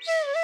Yeah.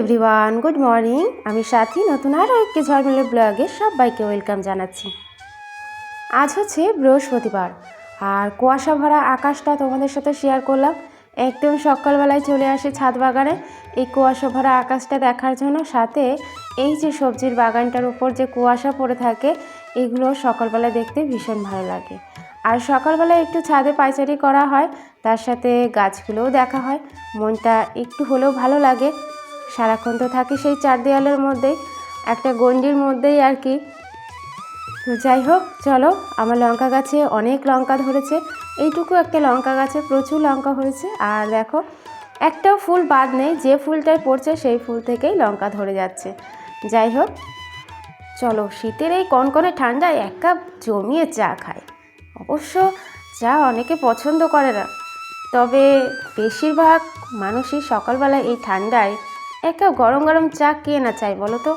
Everyone good morning আমি সাথী, নতুন আরও একটি ঝলমলে ব্লগে সবাইকে ওয়েলকাম জানাচ্ছি। আজ হচ্ছে বৃহস্পতিবার, আর কুয়াশা ভরা আকাশটা তোমাদের সাথে শেয়ার করলাম। একদম সকালবেলায় চলে আসি ছাদ বাগানে। এই কুয়াশা ভরা আকাশটা দেখার জন্য সাথে এই যে সবজির বাগানটার উপর যে কুয়াশা পড়ে থাকে, এগুলো সকালবেলা দেখতে ভীষণ ভালো লাগে। আর সকালবেলায় একটু ছাদে পাইচারি করা হয়, তার সাথে গাছগুলোও দেখা হয়। মনটা একটু হলেও ভালো লাগে। সারাক্ষণ তো থাকি সেই চার দেওয়ালের মধ্যেই, একটা গণ্ডির মধ্যেই আর কি। তো যাই হোক, চলো, আমার লঙ্কা গাছে অনেক লঙ্কা ধরেছে। এইটুকু একটা লঙ্কা গাছে প্রচুর লঙ্কা হয়েছে। আর দেখো, একটাও ফুল বাদ নেই, যে ফুলটাই পড়ছে সেই ফুল থেকেই লঙ্কা ধরে যাচ্ছে। যাই হোক, চলো, শীতের এই কনকনে ঠান্ডায় এক কাপ জমিয়ে চা খায় অবশ্য চা অনেকে পছন্দ করে না। তবে বেশিরভাগ মানুষই সকালবেলায় এই ঠান্ডায় এক কাপ গরম গরম চা কে না চাই বলো তো?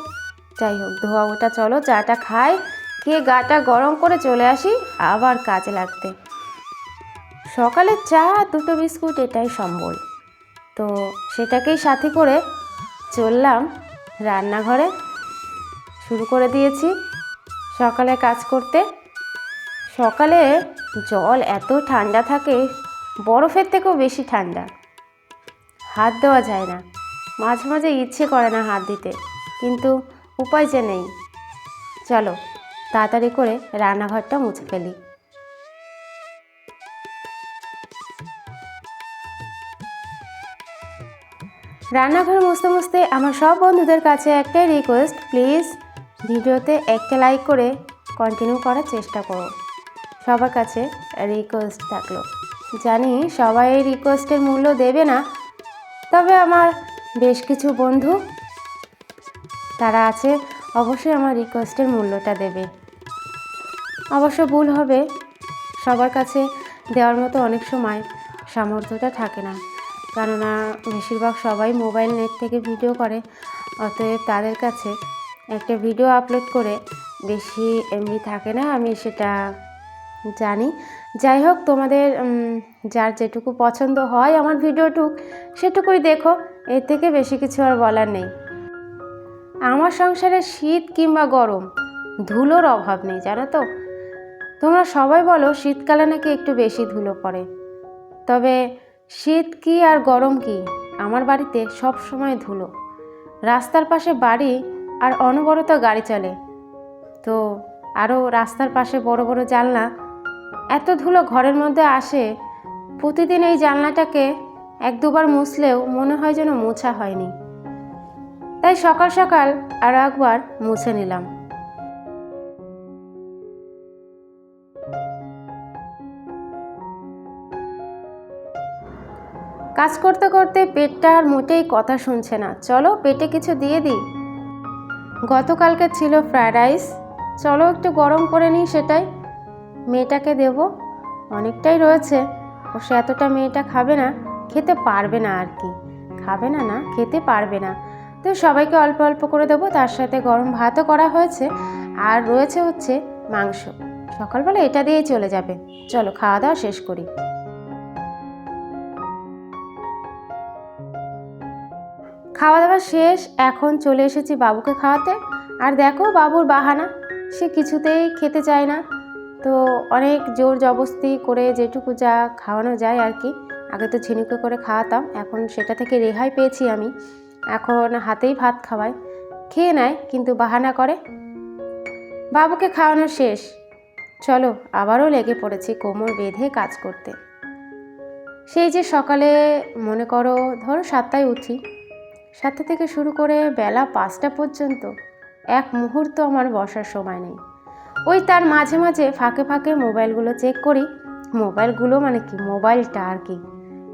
যাই হোক, ধোয়া ওটা চলো, চাটা খাই, খেয়ে গাটা গরম করে চলে আসি আবার কাজে লাগতে। সকালে চা, দুটো বিস্কুট, এটাই সম্বল। তো সেটাকেই সাথে করে চললাম রান্নাঘরে। শুরু করে দিয়েছি সকালে কাজ করতে। সকালে জল এত ঠান্ডা থাকে, বরফের থেকেও বেশি ঠান্ডা। হাত দেওয়া যায় না। মাঝে মাঝে ইচ্ছে করে না হাত দিতে, কিন্তু উপায় যে নেই। চলো, তাড়াতাড়ি করে রান্নাঘরটা মুছে ফেলি। রান্নাঘর মুছতে মুছতে আমার সব বন্ধুদের কাছে একটাই রিকোয়েস্ট প্লিজ ভিডিওতে একটা লাইক করে কন্টিনিউ করার চেষ্টা করো। সবার কাছে রিকোয়েস্ট থাকল। জানি সবাই এই রিকোয়েস্টের মূল্য দেবে না, তবে আমার বেশ কিছু বন্ধু তারা আছে, অবশ্যই আমার রিকোয়েস্টের মূল্যটা দেবে। অবশ্য ভুল হবে, সবার কাছে দেওয়ার মতো অনেক সময় সামর্থ্যটা থাকে না। কেননা বেশিরভাগ সবাই মোবাইল নেট থেকে ভিডিও করে, অতএব তাদের কাছে একটা ভিডিও আপলোড করে বেশি এমবি থাকে না, আমি সেটা জানি। যাই হোক, তোমাদের যার যেটুকু পছন্দ হয় আমার ভিডিওটুক, সেটুকুই দেখো। এর থেকে বেশি কিছু আর বলার নেই। আমার সংসারে শীত কিংবা গরম, ধুলোর অভাব নেই, জানো তো? তোমরা সবাই বলো শীতকালে নাকি একটু বেশি ধুলো পড়ে। তবে শীত কি আর গরম কি? আমার বাড়িতে সব সময় ধুলো। রাস্তার পাশে বাড়ি আর অনবরত গাড়ি চলে। তো আরও রাস্তার পাশে বড় বড় জানলা, এত ধুলো ঘরের মধ্যে আসে, প্রতিদিন এই জানলাটাকে এক দুবার মুছলেও মনে হয় যেন মোছা হয়নি। তাই সকাল সকাল আর একবার মুছে নিলাম। কাজ করতে করতে পেটটা আর মোটেই কথা শুনছে না। চলো পেটে কিছু দিয়ে দিই। গতকালকে ছিল ফ্রায়েড রাইস। চলো একটু গরম করে নিই সেটাই। মেয়েটাকে দেব। অনেকটাই রয়েছে। ও সে এতটা মেয়েটা খাবে না। খেতে পারবে না আর কি। খাবে না না, খেতে পারবে না। তো সবাইকে অল্প অল্প করে দেবো, তার সাথে গরম ভাতও করা হয়েছে। আর রয়েছে হচ্ছে মাংস। সকালবেলা এটা দিয়েই চলে যাবে। চলো, খাওয়া দাওয়া শেষ করি। খাওয়া দাওয়া শেষ, এখন চলে এসেছি বাবুকে খাওয়াতে। আর দেখো, বাবুর বাহানা। সে কিছুতেই খেতে চায় না। তো অনেক জোর জবস্তি করে যেটুকু যা খাওয়ানো যায় আর কি। আগে তো ঝিনুকে করে খাওয়াতাম, এখন সেটা থেকে রেহাই পেয়েছি আমি। এখন হাতেই ভাত খাওয়াই খেয়ে নেয়, কিন্তু বাহানা করে। বাবুকে খাওয়ানো শেষ। চলো, আবারও লেগে পড়েছি কোমর বেঁধে কাজ করতে। সেই যে সকালে, মনে করো, ধরো সাতটায় উঠি। সাতটা থেকে শুরু করে বেলা পাঁচটা পর্যন্ত এক মুহূর্ত আমার বসার সময় নেই। ওই তার মাঝে মাঝে ফাঁকে ফাঁকে মোবাইলগুলো চেক করি। মোবাইলগুলো মানে কি? মোবাইলটা আর কি।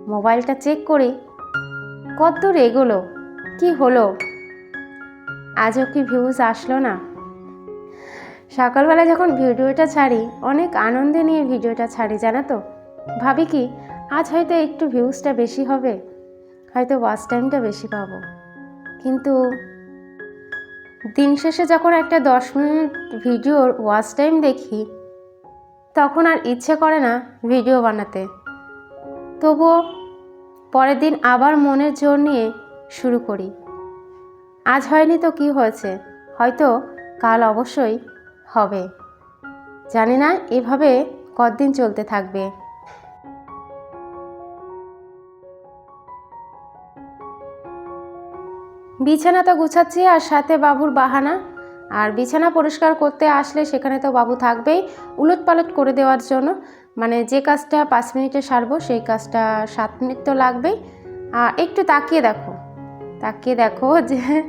মোবাইলটা চেক করি। কতদূর এগোলো, কি হলো? আজও কি ভিউজ আসলো না? সকালবেলা যখন ভিডিওটা ছাড়ি, অনেক আনন্দে নিয়ে ভিডিওটা ছাড়ি, জানো তো। ভাবি কি, আজ হয়তো একটু ভিউজটা বেশি হবে, হয়তো ওয়াচ টাইমটা বেশি পাবো। কিন্তু দিন শেষে যখন একটা দশ মিনিট ভিডিওর ওয়াচ টাইম দেখি, তখন আর ইচ্ছে করে না ভিডিও বানাতে। তবুও পরের দিন আবার মনের জোর নিয়ে শুরু করি। আজ হয়নি তো কি হয়েছে? হয়তো কাল অবশ্যই হবে। জানি না এভাবে কতদিন চলতে থাকবে। বিছানা তো গুছাচ্ছি আর সাথে বাবুর বাহানা। আর বিছানা পরিষ্কার করতে আসলে সেখানে তো বাবু থাকবেই উলট পালট করে দেওয়ার জন্য। মানে যে কাজটা পাঁচ মিনিটে সারবো, সেই কাজটা সাত মিনিট তো লাগবেই। আর একটু তাকিয়ে দেখো। তাকিয়ে দেখো যে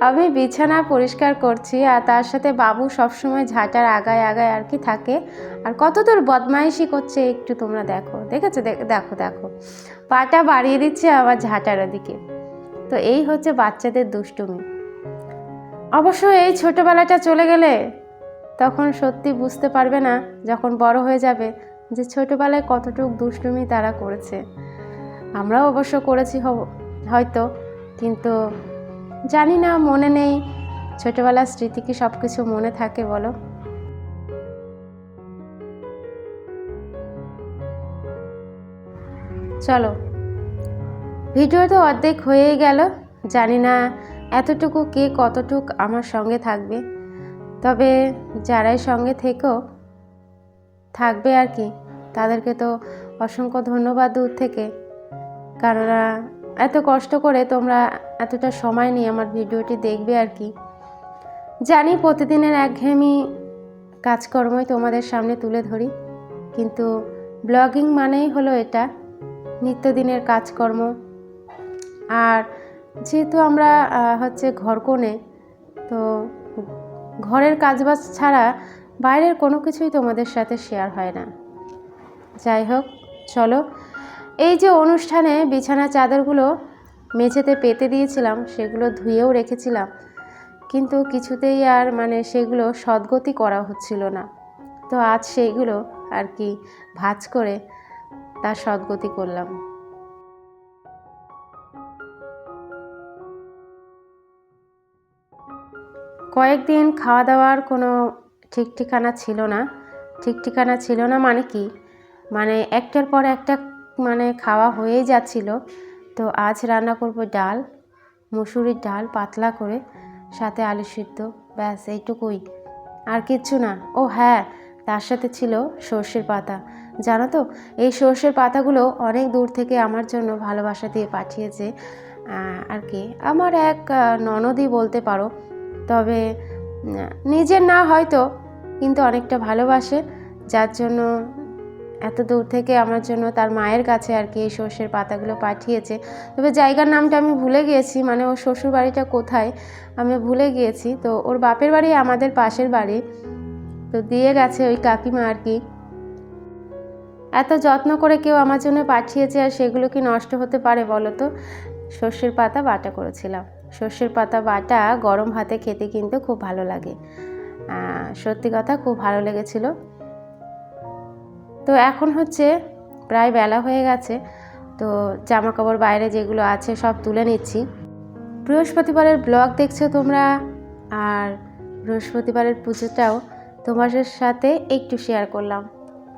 আমি বিছানা পরিষ্কার করছি আর তার সাথে বাবু সবসময় ঝাঁটার আগায় আগায় আর কি থাকে। আর কত দূর বদমাইশি করছে একটু তোমরা দেখো। দেখেছ? দেখ- দেখো দেখো। পাটা বাড়িয়ে দিচ্ছে আবার ঝাঁটার ওদিকে। তো এই হচ্ছে বাচ্চাদের দুষ্টুমি। অবশ্য এই ছোটোবেলাটা চলে গেলে তখন সত্যি বুঝতে পারবে না যখন বড় হয়ে যাবে। যে ছোটোবেলায় কতটুকু দুষ্টুমি তারা করেছে। আমরাও অবশ্য করেছি হয়তো। কিন্তু জানি না, মনে নেই। ছোটোবেলার স্মৃতি কি সব কিছু মনে থাকে বলো? চলো। ভিডিও তো অর্ধেক হয়েই গেল। জানি না এতটুকু কে কতটুক আমার সঙ্গে থাকবে। তবে যারাই সঙ্গে থেকেও থাকবে আর কি। তাদেরকে তো অসংখ্য ধন্যবাদ দূর থেকে। কেননা এত কষ্ট করে তোমরা এতটা সময় নিয়ে আমার ভিডিওটি দেখবে আর কি। জানি প্রতিদিনের একঘেয়েমি কাজকর্মই তোমাদের সামনে তুলে ধরি, কিন্তু ব্লগিং মানেই হলো এটা, নিত্যদিনের কাজকর্ম। আর যেহেতু আমরা হচ্ছে ঘরকোণে তো ঘরের কাজবাজ ছাড়া বাইরের কোনো কিছুই তোমাদের সাথে শেয়ার হয় না। যাই হোক, চলো। এই যে অনুষ্ঠানে বিছানা চাদরগুলো মেঝেতে পেতে দিয়েছিলাম, সেগুলো ধুয়েও রেখেছিলাম। কিন্তু কিছুতেই আর মানে সেগুলো সদ্গতি করা হচ্ছিল না। তো আজ সেইগুলো আর কি ভাজ করে তার সদ্গতি করলাম। কয়েকদিন খাওয়া দাওয়ার কোনো ঠিক ঠিকানা ছিল না। ঠিক ঠিকানা ছিল না মানে কি? মানে একটার পর একটা মানে খাওয়া হয়েই যাচ্ছিল। তো আজ রান্না করব ডাল, মুসুরির ডাল পাতলা করে, সাথে আলু সিদ্ধ, ব্যাস এইটুকুই। আর কিচ্ছু না। ও হ্যাঁ তার সাথে ছিল সর্ষের পাতা। জানো তো, এই সর্ষের পাতাগুলো অনেক দূর থেকে আমার জন্য ভালোবাসা দিয়ে পাঠিয়েছে। আর কি, আমার এক ননদই বলতে পারো। তবে নিজের না হয়তো কিন্তু অনেকটা ভালোবাসে, যার জন্য এত দূর থেকে আমার জন্য তার মায়ের কাছে আর কি এই সর্ষের পাতাগুলো পাঠিয়েছে। তবে জায়গার নামটা আমি ভুলে গিয়েছি মানে ওর শ্বশুর বাড়িটা কোথায় আমি ভুলে গিয়েছি। তো ওর বাপের বাড়ি আমাদের পাশের বাড়ি। তো দিয়ে গেছে ওই কাকিমা আর কি। এত যত্ন করে কেউ আমার জন্য পাঠিয়েছে আর সেগুলো কি নষ্ট হতে পারে বলো তো? সর্ষের পাতা বাটা করেছিলাম। সর্ষের পাতা বাটা গরম ভাতে খেতে কিন্তু খুব ভালো লাগে। সত্যি কথা খুব ভালো লেগেছিল। তো এখন হচ্ছে প্রায় বেলা হয়ে গেছে, তো জামা কাপড় বাইরে যেগুলো আছে সব তুলে নিচ্ছি। বৃহস্পতিবারের ব্লগ দেখছ তোমরা, আর বৃহস্পতিবারের পুজোটাও তোমাদের সাথে একটু শেয়ার করলাম।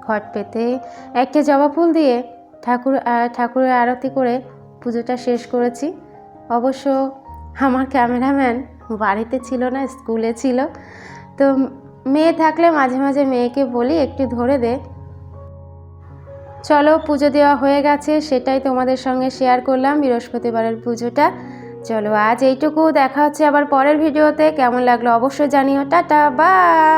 ঘট পেতে একটা জবা ফুল দিয়ে ঠাকুর ঠাকুরের আরতি করে পুজোটা শেষ করেছি। অবশ্য আমার ক্যামেরাম্যান বাড়িতে ছিল না, স্কুলে ছিল। তো মেয়ে থাকলে মাঝে মাঝে মেয়েকে বলি, একটু ধরে দে। চলো, পুজো দেওয়া হয়ে গেছে, সেটাই তোমাদের সঙ্গে শেয়ার করলাম বৃহস্পতিবারের পুজোটা। চলো, আজ এইটুকু, দেখা হচ্ছে আবার পরের ভিডিওতে। কেমন লাগল অবশ্যই জানিও। Tata bye